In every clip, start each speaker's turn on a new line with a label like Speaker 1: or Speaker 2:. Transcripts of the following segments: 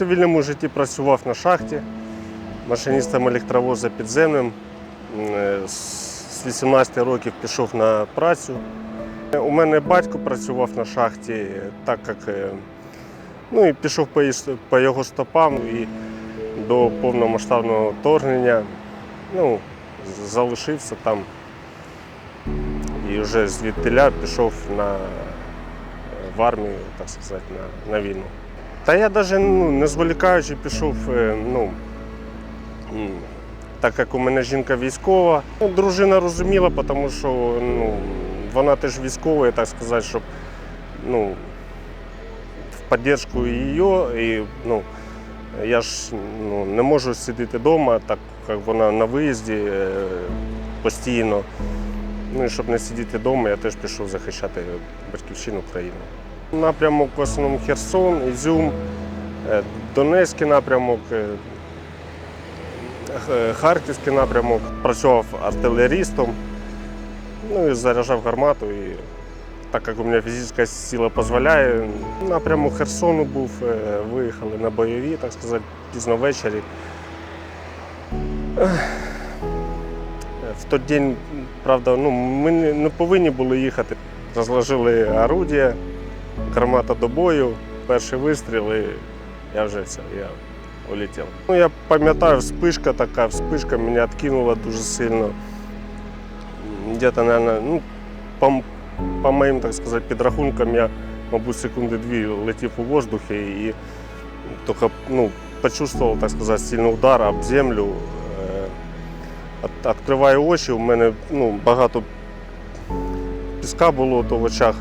Speaker 1: цивільному житті працював на шахті, машиністом електровоза підземним. Е, З 18 років пішов на працю. У мене батько працював на шахті, так як е, ну, і пішов по його стопам і до повномасштабного вторгнення ну, залишився там і вже звідтиля пішов на, в армію, так сказати, на, на війну. Та я навіть ну, не зволікаючи пішов, е, ну, так як у мене жінка військова. Ну, дружина розуміла, тому що ну, вона теж військова, і так сказати, щоб ну, в підтримку її, і ну, я ж ну, не можу сидіти вдома, так як вона на виїзді е, постійно. Ну і щоб не сидіти вдома, я теж пішов захищати батьківщину країну. Напрямок в основному Херсон, Ізюм, е, Донецький напрямок, е, Харківський напрямок. Працював артилерістом, ну і заряджав гармату. І так як у мене фізична сила дозволяє, напрямок Херсону був, е, виїхали на бойові, так сказати, пізно ввечері. В той день, правда, ну, ми не повинні були їхати. Розложили орудія, гармата до бою, перший вистріл, я вже все, я улетів. Ну, я пам'ятаю, вспишка така, вспишка мене відкинула дуже сильно. Где-то, наверное, ну, по, по моїм, так сказати, підрахункам, я, мабуть, секунди дві летів у воздухі і тільки ну, почувствував, так сказати, сильний удар об землю. Е, От- Відкриваю очі, у мене ну, багато піска було то в очах.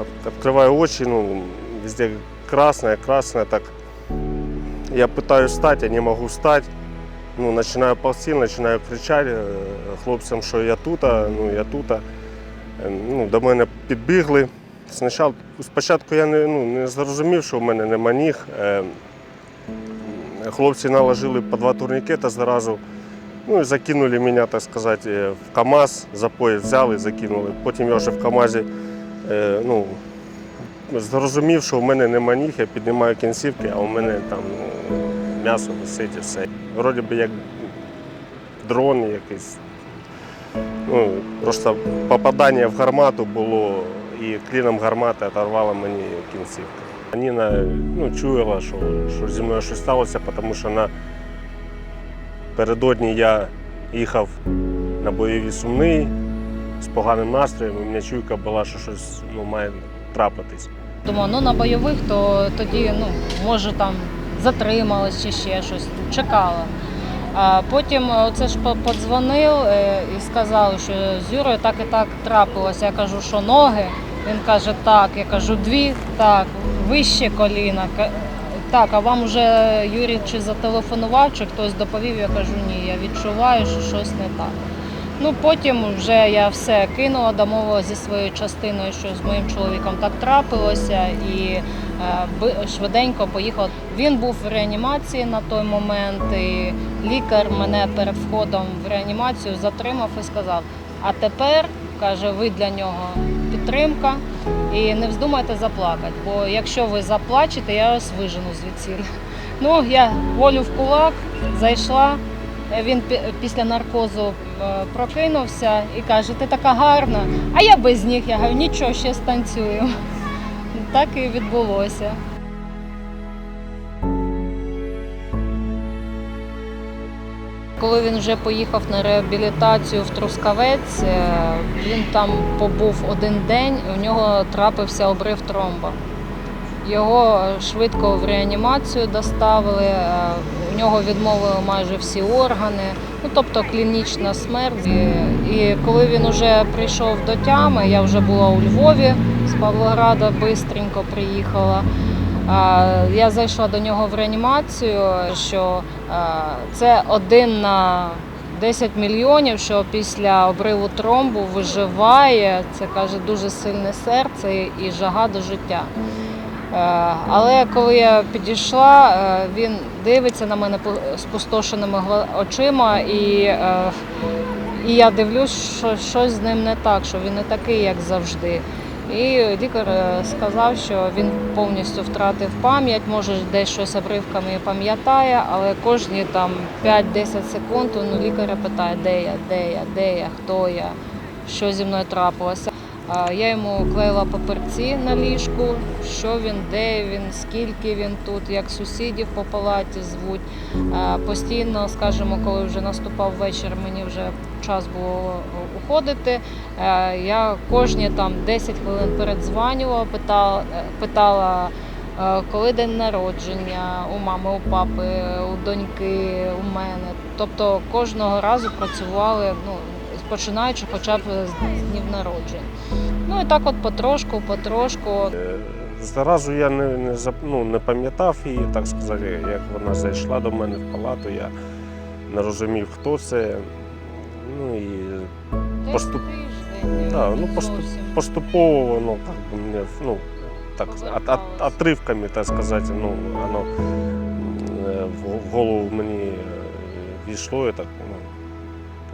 Speaker 1: От- Відкриваю очі, ну, везде красне, красне. Так. Я пытаюсь встать, я не можу встати. Ну, починаю ползти, починаю кричати е, хлопцям, що я тут, ну я тут. Е, Ну, до мене підбігли. Спочатку, я не, ну, не зрозумів, що в мене нема ніг. Е, Хлопці наложили по два турнікета зразу. Ну і закинули мене, так сказати, в КАМАЗ, за поїзд взяли, закинули. Потім я вже в КАМАЗі ну, зрозумів, що в мене нема ніг, я піднімаю кінцівки, а у мене там ну, м'ясо висить і все. Вроді би як дрон якийсь. Ну, просто попадання в гармату було і кліном гармати оторвало мені кінцівку. Ніна ну, чула, що, що зі мною щось сталося, тому що на Передодні я їхав на бойові сумний з поганим настроєм, і мене чуйка була, що щось ну, має трапитись.
Speaker 2: Думаю, ну на бойових, то тоді ну, може там затрималась чи ще щось, чекала. А потім оце ж по- подзвонив е, і сказав, що з Юрою так і так трапилося. Я кажу, що ноги. Він каже, так. Я кажу, дві, так, вище коліна. Так, а вам вже Юрій чи зателефонував, чи хтось доповів, я кажу, ні, я відчуваю, що щось не так. Ну потім вже я все кинула, домовилася зі своєю частиною, що з моїм чоловіком так трапилося, і е, швиденько поїхав. Він був в реанімації на той момент. і Лікар мене перед входом в реанімацію затримав і сказав: а тепер каже, ви для нього підтримка. І не вздумайте заплакати, бо якщо ви заплачете, я вас вижену звідси. Ну, я волю в кулак зайшла. Він після наркозу прокинувся і каже: Ти така гарна. А я без ніг. Я говорю, нічого, ще станцюю. Так і відбулося. Коли він вже поїхав на реабілітацію в Трускавець, е, він там побув один день, і у нього трапився обрив тромба. Його е, швидко в реанімацію доставили, е, у нього відмовили майже всі органи, ну тобто клінічна смерть. І, і коли він вже прийшов до тями, я вже була у Львові з Павлограда, бистренько приїхала. Я зайшла до нього в реанімацію, що це один на 10 мільйонів, що після обриву тромбу виживає. Це каже дуже сильне серце і жага до життя. Е, Але коли я підійшла, е, він дивиться на мене спустошеними очима, і, е, і я дивлюсь, що щось з ним не так, що він не такий, як завжди. І лікар сказав, що він повністю втратив пам'ять, може десь щось обривками пам'ятає, але кожні там 5-10 секунд ну, лікаря питає, де я, де я, де я, хто я, що зі мною трапилося. Я йому клеїла папірці на ліжку, що він, де він, скільки він тут, як сусідів по палаті звуть. Постійно, скажімо, коли вже наступав вечір, мені вже час було уходити. е, Я кожні там 10 хвилин передзванювала, питала, питала е, коли день народження у мами, у папи, у доньки, у мене. Тобто кожного разу працювали, ну, починаючи хоча б з днів народження. Ну і так от потрошку, потрошку.
Speaker 1: Е, Зразу я не, не, ну, не пам'ятав її, так сказати, як вона зайшла до мене в палату, я не розумів, хто це. Ну і Поступ- Да, ну, поступ- поступово воно так би мені, ну, так, от, от,
Speaker 2: Поверталось.
Speaker 1: так сказати, ну, воно е, в, голову мені е, війшло і так,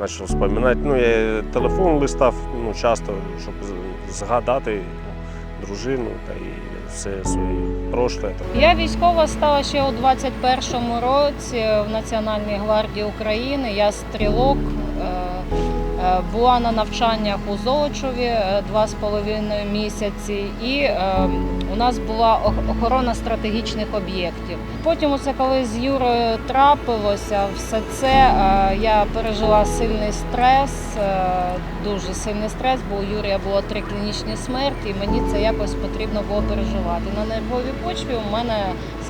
Speaker 1: почав вспоминати. Ну, я телефон листав ну, часто, щоб згадати ну, дружину та і все своє прошле.
Speaker 2: Я військова стала ще у 21-му році в Національній гвардії України. Я стрілок. Була на навчаннях у Золочеві е, два з половиною місяці, і е, у нас була охорона стратегічних об'єктів. Потім, оце коли з Юрою трапилося, все це е, я пережила сильний стрес, дуже сильний стрес, бо у Юрія було три клінічні смерті, і мені це якось потрібно було переживати. На нервовій почві у мене,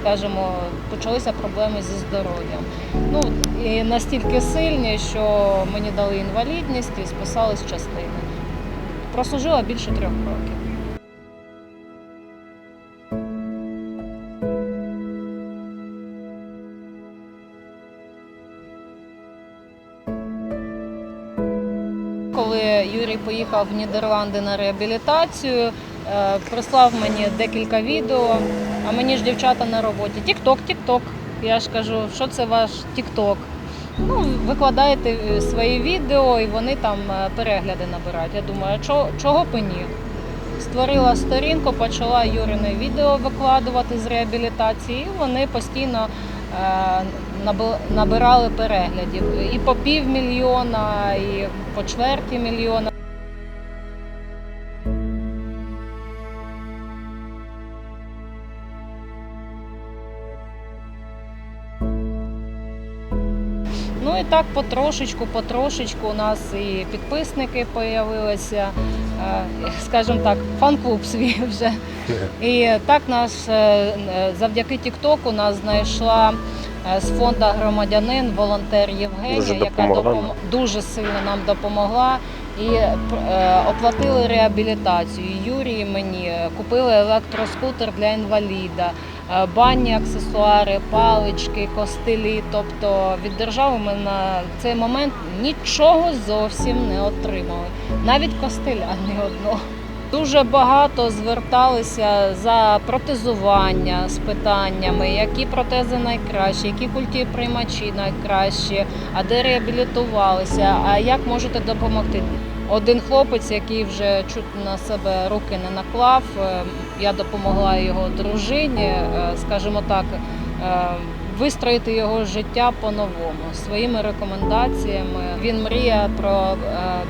Speaker 2: скажімо, почалися проблеми зі здоров'ям. Ну і настільки сильні, що мені дали інвалідність і списали з частини. Прослужила більше трьох років. Коли Юрій поїхав в Нідерланди на реабілітацію, прислав мені декілька відео, а мені ж дівчата на роботі. Тік-ток, тік-ток. Я ж кажу, що це ваш тік-ток? Ну, викладаєте е, свої відео і вони там е, перегляди набирають. Я думаю, чого, чого б ні? Створила сторінку, почала Юрине відео викладувати з реабілітації, і вони постійно е, набирали переглядів і по півмільйона, і по чверті мільйона. Так потрошечку, потрошечку у нас і підписники з'явилися, скажімо так, фан-клуб свій вже. І так наш е, е, завдяки Тіктоку нас знайшла е, з фонду громадянин, волонтер Євгенія, яка допом- дуже сильно нам допомогла. І е, оплатили реабілітацію. Юрій мені е, купили електроскутер для інваліда, е, банні аксесуари, палички, костилі. Тобто від держави ми на цей момент нічого зовсім не отримали. Навіть костиля не одного. Дуже багато зверталися за протезування з питаннями, які протези найкращі, які культі приймачі найкращі, а де реабілітувалися, а як можете допомогти. Один хлопець, який вже чуть на себе руки не наклав, е, я допомогла його дружині, е, скажімо так, е, вистроїти його життя по-новому своїми рекомендаціями. Він мріє про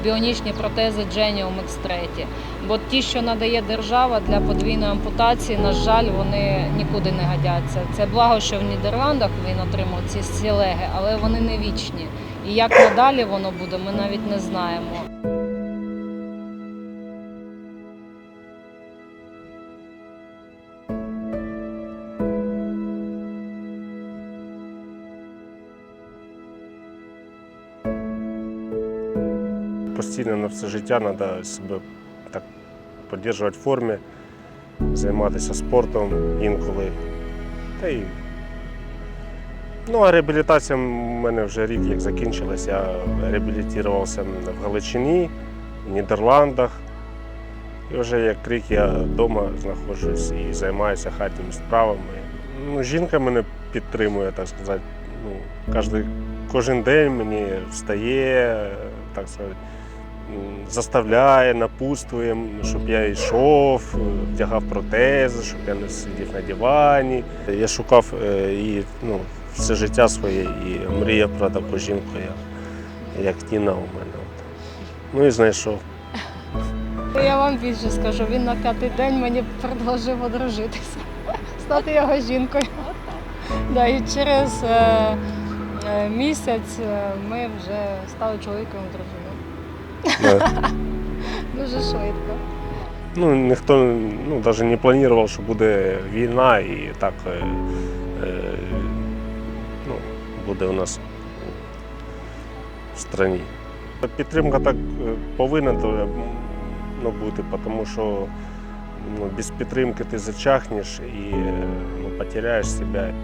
Speaker 2: біонічні протези Genium X3. Бо ті, що надає держава для подвійної ампутації, на жаль, вони нікуди не годяться. Це благо, що в Нідерландах він отримав ці сілеги, але вони не вічні. І як надалі воно буде, ми навіть не знаємо.
Speaker 1: Постійно на все життя треба себе так підтримувати в формі, займатися спортом інколи. Та й... Ну, а реабілітація в мене вже рік як закінчилась. Я реабілітувався в Галичині, в Нідерландах. І вже як рік я вдома знаходжусь і займаюся хатніми справами. Ну, жінка мене підтримує, так сказати. Ну, кожен, день мені встає, так сказати, заставляє, напутствує, щоб я йшов, е, вдягав протези, щоб я не сидів на дивані. Я шукав е, і ну, все життя своє і мріяв про таку жінку, як, Ніна у мене. Ну і знайшов.
Speaker 2: Я вам більше скажу, він на п'ятий день мені предложив одружитися, стати його жінкою. Да, і через е, е, місяць е, ми вже стали чоловіком дружиною.
Speaker 1: Да.
Speaker 2: Дуже швидко.
Speaker 1: Ну, ніхто ну, навіть не планував, що буде війна і так е, е, ну, буде у нас в країні. Підтримка так е, повинна ну, бути, тому що ну, без підтримки ти зачахнеш і е, ну, потеряєш себе.